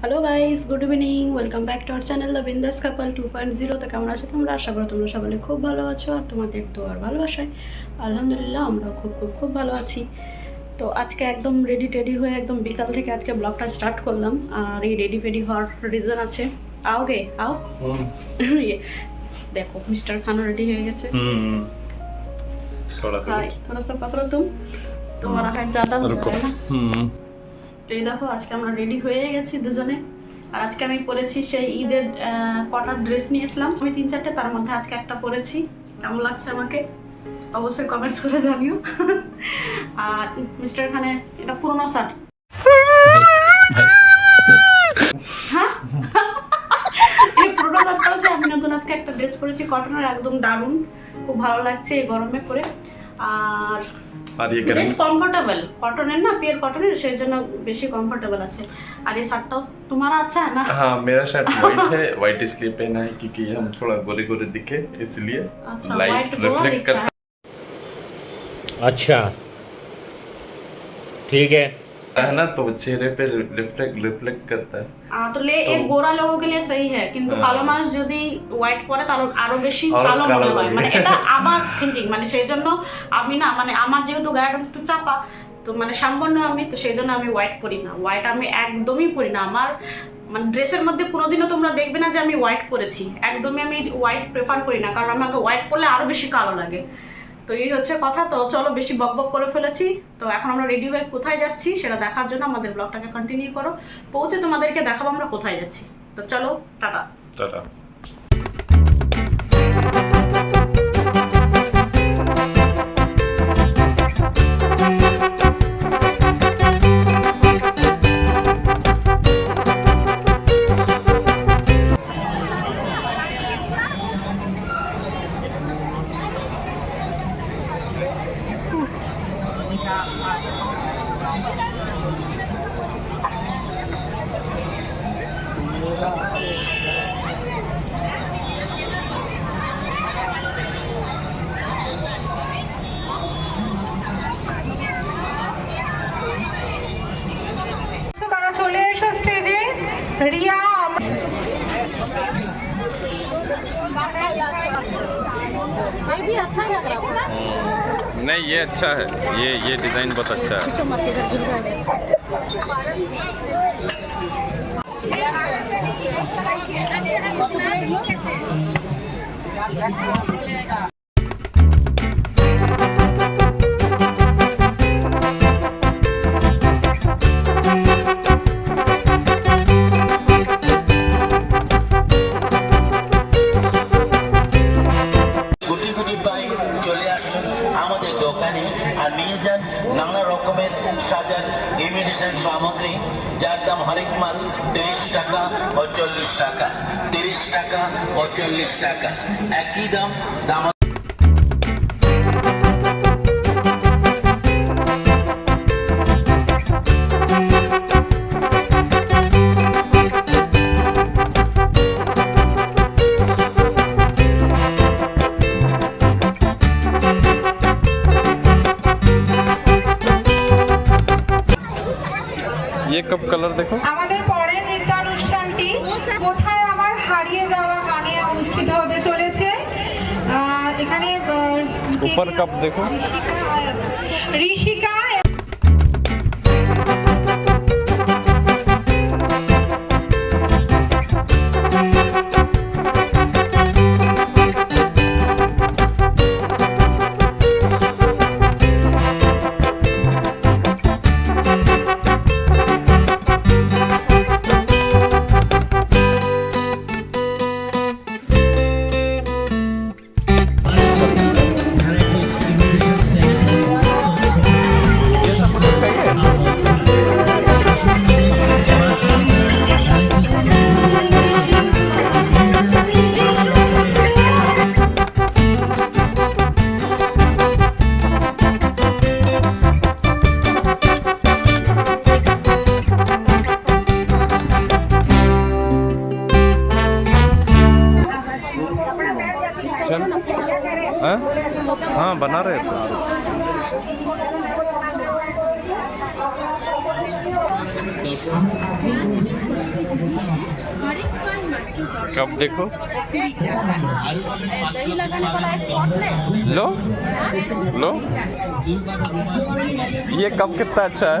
Hello guys good evening welcome back to our channel the Bindaas couple two point zero তো কেমন আছে তোমরা? আশা করো তোমরা সকলে খুব ভালো আছো আর তোমাদের তো আর ভালোবাসায় আলহামদুলিল্লাহ আমরা খুব খুব খুব ভালো আছি। তো আজকে একদম রেডি টেডি হয়ে একদম বিকাল থেকে আজকে ব্লগটা স্টার্ট করলাম। আর এই রেডি ফেডি হওয়ার রিজন আছে। আও গে আও। দেখো মিস্টার খানও রেডি হয়ে গেছে। হাই হাট জাতা হচ্ছে তো এই দেখো, আজকে আমরা রেডি হয়ে গেছি দুজনে। আর আজকে আমি পরেছি সেই ঈদের কটা ড্রেস নিয়েছিলাম। আমি তিন চারটে, তার মধ্যে আজকে একটা পরেছি। কেমন লাগছে আমাকে? অবশ্যই কমেন্টস করে জানিও। আর মিস্টার খানে এটা পুরনো শার্ট হ্যাঁ? পুরোনো শার্ট আমি নতুন আজকে একটা ড্রেস পরেছি। কটনের একদম দারুণ। খুব ভালো লাগছে এই গরমে পরে। আর और ये বেশ करेंगे কমফোর্টেবল কটনের না পিওর কটনের সেই জন্য বেশি কমফোর্টেবল আছে আর এই শার্টটাও তোমার আচ্ছা है ना हाँ मेरा शर्ट वाइट है वाइट इसलिए पहना है क्योंकि हम थोड़ा गोरे गोरे दिखे इसलिए अच्छा लाइट व्हाइट गोवा रिफ्लेक्ट दिखता करता है अच्छा ठीक है है ना तो चेहरे पे रिफ्लेक्ट रिफ्लेक्ट करता है আহ, তো লে তো- এই গোরা লোগো কে লিয়ে সহি হ্যাঁ কিন্তু হ্যাঁ। কালো মানুষ যদি হোয়াইট পরে তাহলে আরো বেশি আরো কালো কালো মনে হয় লাগে। মানে এটা আমার থিঙ্কিং মানে সেই জন্য আমি না মানে আমার যেহেতু গায়ের একটু চাপা তো মানে সামান্য আমি তো সেই জন্য আমি হোয়াইট পরি না হোয়াইট আমি একদমই পরি না আমার মানে ড্রেসের মধ্যে কোনোদিনও তোমরা দেখবে না যে আমি হোয়াইট পরেছি একদমই আমি হোয়াইট প্রেফার করি না কারণ আমাকে হোয়াইট পরলে আরো বেশি কালো লাগে তো এই হচ্ছে কথা। তো চলো বেশি বক বক করে ফেলেছি। তো এখন আমরা রেডি হয়ে কোথায় যাচ্ছি সেটা দেখার জন্য আমাদের ব্লগটাকে কন্টিনিউ করো। পৌঁছে তোমাদেরকে দেখাবো আমরা কোথায় যাচ্ছি। তো চলো টাটা। टाटा তারা नहीं ये अच्छा है। ये ये डिज़ाइन बहुत अच्छा है। টাকা ও টাকা তিরিশ টাকা ও টাকা। একই দাম দাম ऊपर कप देखो। ऋषिका हाँ? बना रहे थे। कब देखो? लो लो। ये कब कितना अच्छा है?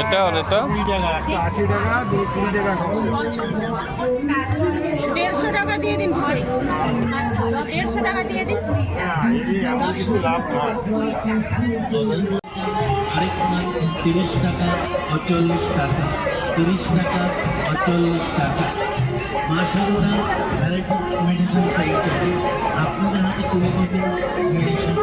এটা আর এটা? দেড়শো টাকা দিয়ে দিন ঘরে দেড়শো টাকা দিয়ে দিন তিরিশ টাকা। ও চল্লিশ টাকা তিরিশ টাকা ও চল্লিশ টাকা মা সারদা ভ্যারাইটি মেডিসিন সেন্টার আপনাদের হাতে তুলে দেবেন মেডিসিন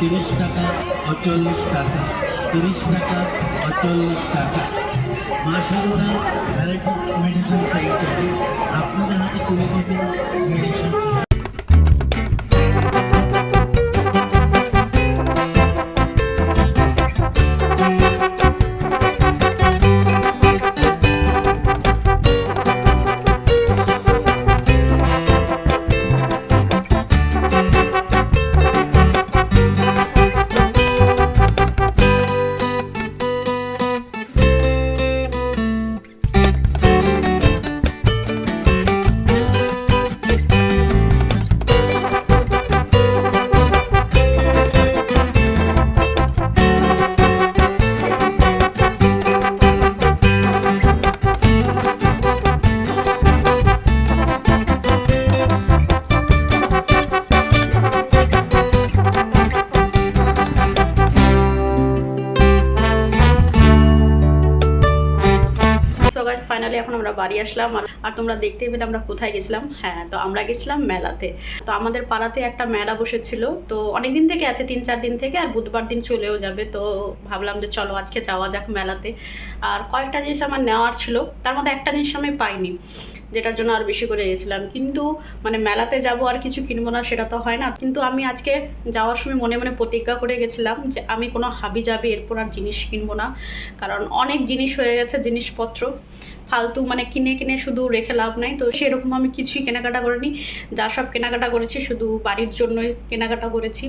তিরিশ টাকা অচল্লিশ চল্লিশ টাকা, তিরিশ টাকা অচল্লিশ চল্লিশ টাকা। মা সারদা ভ্যারাইটি মেডিসিন সেন্টার আপনাদের হাতে তুলে দেবেন মেডিসিন বাড়ি আসলাম আর- তোমরা দেখতে পেলে আমরা কোথায় গেছিলাম। হ্যাঁ তো আমরা গেছিলাম মেলাতে। তো আমাদের পাড়াতে একটা মেলা বসেছিল। তো অনেক দিন থেকে আছে, তিন চার দিন থেকে, আর বুধবার দিন চলেও যাবে। তো ভাবলাম যে চলো আজকে যাওয়া যাক মেলাতে। আর কয়েকটা জিনিস আমার নেওয়ার ছিল। তার মধ্যে একটা জিনিস আমি পাইনি, যেটার জন্য আর বেশি করে গেছিলাম। কিন্তু মানে মেলাতে যাব আর কিছু কিনবো না, সেটা তো হয় না। কিন্তু আমি আজকে যাওয়ার সময় মনে মনে প্রতিজ্ঞা করে গেছিলাম যে আমি কোনো হাবি যাবি এরপর আর জিনিস কিনবো না। কারণ অনেক জিনিস হয়ে গেছে, জিনিসপত্র। ফালতু মানে কিনে কিনে শুধু রেখে লাভ নাই। তো সেরকম আমি কিছুই কেনাকাটা করিনি। যা সব কেনাকাটা করেছি, শুধু বাড়ির জন্যই কেনাকাটা করেছি।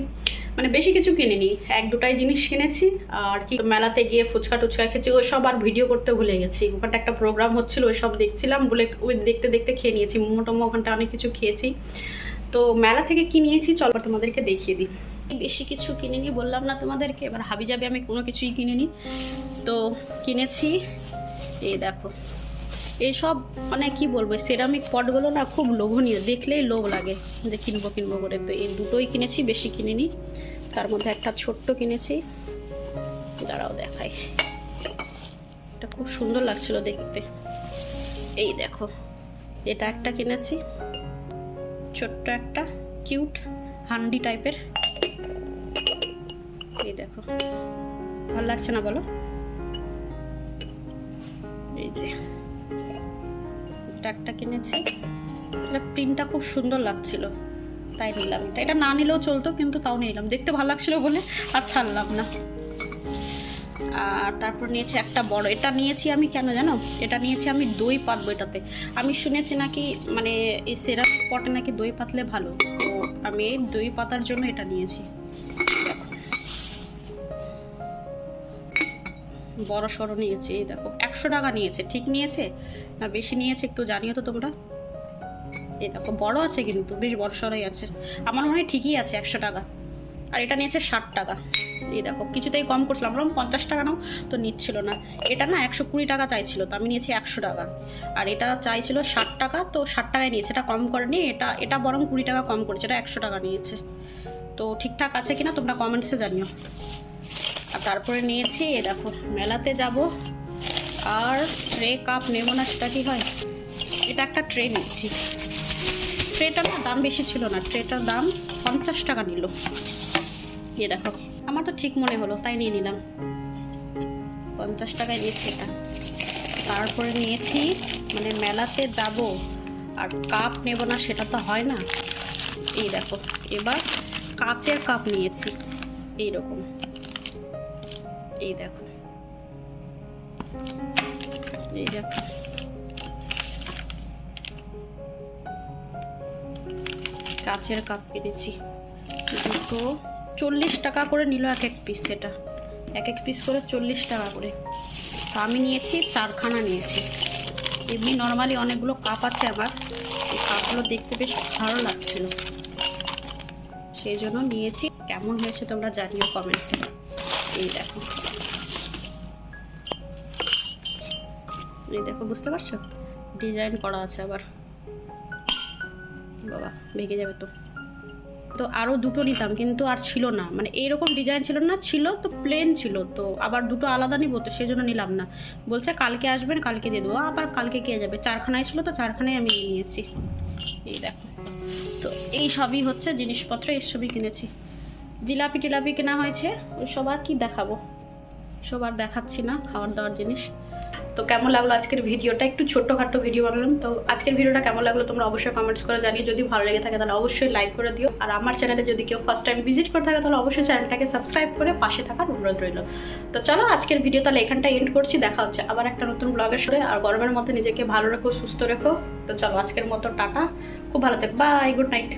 মানে বেশি কিছু কিনিনি। এক দুটাই জিনিস কিনেছি। আর কি মেলাতে গিয়ে ফুচকা টুচকা খেয়েছি, ওই সব আর ভিডিও করতে ভুলে গেছি। ওখানটা একটা প্রোগ্রাম হচ্ছিল, ওই সব দেখছিলাম, বলে ওই দেখতে দেখতে খেয়ে নিয়েছি। মোমো ওখানটা অনেক কিছু খেয়েছি। তো মেলা থেকে কি নিয়েছি? চল তোমাদেরকে দেখিয়ে দিই। বেশি কিছু কিনিনি বললাম না তোমাদেরকে। এবার হাবি যাবে আমি কোনো কিছুই কিনিনি। তো কিনেছি। এই দেখো। এইসব মানে কি বলব সেরামিক পটগুলো না খুব লোভনীয়। দেখলেই লোভ লাগে যে কিনবো কিনবো করে। তো এই দুটোই কিনেছি, বেশি কিনিনি। তার মধ্যে একটা ছোট্ট কিনেছি। দাঁড়াও দেখাই। এটা খুব সুন্দর লাগছিল দেখতে। এই দেখো, এটা একটা কিনেছি। ছোট্ট একটা, কিউট, হান্ডি টাইপের। এই দেখো, ভালো লাগছে না বলো? এই যে। একটা কিনেছি। এটা প্রিন্টটা খুব সুন্দর লাগছিল। তাই নিলাম। এটা এটা না নিলেও চলতো, কিন্তু তাও নিলাম। দেখতে ভালো লাগছিল বলে আর ছাড়লাম না। আর তারপর নিয়েছি একটা বড়। এটা নিয়েছি আমি কেন জানো? এটা নিয়েছি আমি দই পাতবো এটাতে। আমি শুনেছি নাকি মানে এই সেরাপ পটে নাকি দই পাতলে ভালো। তো আমি এই দই পাতার জন্য এটা নিয়েছি। বড় সড়ো নিয়েছে দেখো। একশো টাকা নিয়েছে। ঠিক নিয়েছে? না, বেশি নিয়েছে একটু জানিও তো তোমরা? এই দেখো, বড় আছে কিন্তু, বেশ বড় সড়োই আছে। আমার মনে হয় ঠিকই আছে একশো টাকা। আর এটা নিয়েছে ষাট টাকা। এই দেখো, কিছুতেই কম করছিলাম। বললাম পঞ্চাশ টাকা নাও তো নিচ্ছিল না। এটা না একশো কুড়ি টাকা চাইছিল, তো আমি নিয়েছি একশো টাকা। আর এটা চাইছিল ষাট টাকা, তো ষাট টাকায় নিয়েছে। এটা কম করেনি, এটা এটা বরং কুড়ি টাকা কম করেছে। এটা একশো টাকা নিয়েছে। তো ঠিকঠাক আছে কিনা তোমরা কমেন্টসে জানিও। আর তারপরে নিয়েছি, এ দেখো, মেলাতে যাব। আর ট্রে কাপ নেব না, সেটা কি হয়? এটা একটা ট্রে নিচ্ছি। ট্রেটার না দাম বেশি ছিল না ট্রেটার দাম পঞ্চাশ টাকা নিল। এ দেখো, আমার তো ঠিক মনে হলো, তাই নিয়ে নিলাম। পঞ্চাশ টাকায় নিয়েছি এটা। তারপরে নিয়েছি মানে মেলাতে যাব, আর কাপ নেব না, সেটা তো হয় না। এই দেখো, এবার কাচের কাপ নিয়েছি এই রকম এই দেখো। এই দেখো। কাচের কাপ কিনেছি দুটো চল্লিশ টাকা করে নিল এক এক পিস সেটা। এক এক পিস করে চল্লিশ টাকা করে। তো আমি নিয়েছি, চারখানা নিয়েছি। এমনি নর্মালি অনেকগুলো কাপ আছে আবার। এই কাপগুলো দেখতে বেশ ভালো লাগছিল। সেই জন্য নিয়েছি। কেমন হয়েছে তোমরা জানিও কমেন্টসে এই দেখো। এই দেখো, বুঝতে পারছ? ডিজাইন করা আছে আবার। বাবা, ভেঙে যাবে তো। তো আরও দুটো নিতাম, কিন্তু আর ছিল না। মানে এইরকম ডিজাইন ছিল না, ছিল তো প্লেন ছিল তো। আবার দুটো আলাদা নিব তো সেই জন্য নিলাম না। বলছে কালকে আসবেন, কালকে দিয়ে দেবো। আবার কালকে কে যাবে? চারখানায় ছিল তো, চারখানায় আমি নিয়ে নিয়েছি। এই দেখো। তো এই সবই হচ্ছে জিনিসপত্র এইসবই কিনেছি। জিলাপি টিলাপি কেনা হয়েছে, ওই সবার কি দেখাবো। সবার দেখাচ্ছি না, খাওয়ার দাওয়ার জিনিস। তো কেমন লাগল আজকের ভিডিওটা? একটু ছোট্টখাট্টো ভিডিও বানালাম। তো আজকের ভিডিওটা কেমন লাগল তোমরা অবশ্যই কমেন্টস করে জানিয়ে যদি ভালো লেগে থাকে তাহলে অবশ্যই লাইক করে দিও। আর আমার চ্যানেলে যদি কেউ ফার্স্ট টাইম ভিজিট করে থাকে তাহলে অবশ্যই চ্যানেলটাকে সাবস্ক্রাইব করে পাশে থাকার অনুরোধ রইল। তো চলো আজকের ভিডিও তাহলে এখানটা এন্ড করছি। দেখা হচ্ছে আবার একটা নতুন ব্লগের সাথে। আর গরমের মধ্যে নিজেকে ভালো রেখো, সুস্থ রেখো। তো চলো আজকের মতো টাটা। খুব ভালো থেকো। Bye good night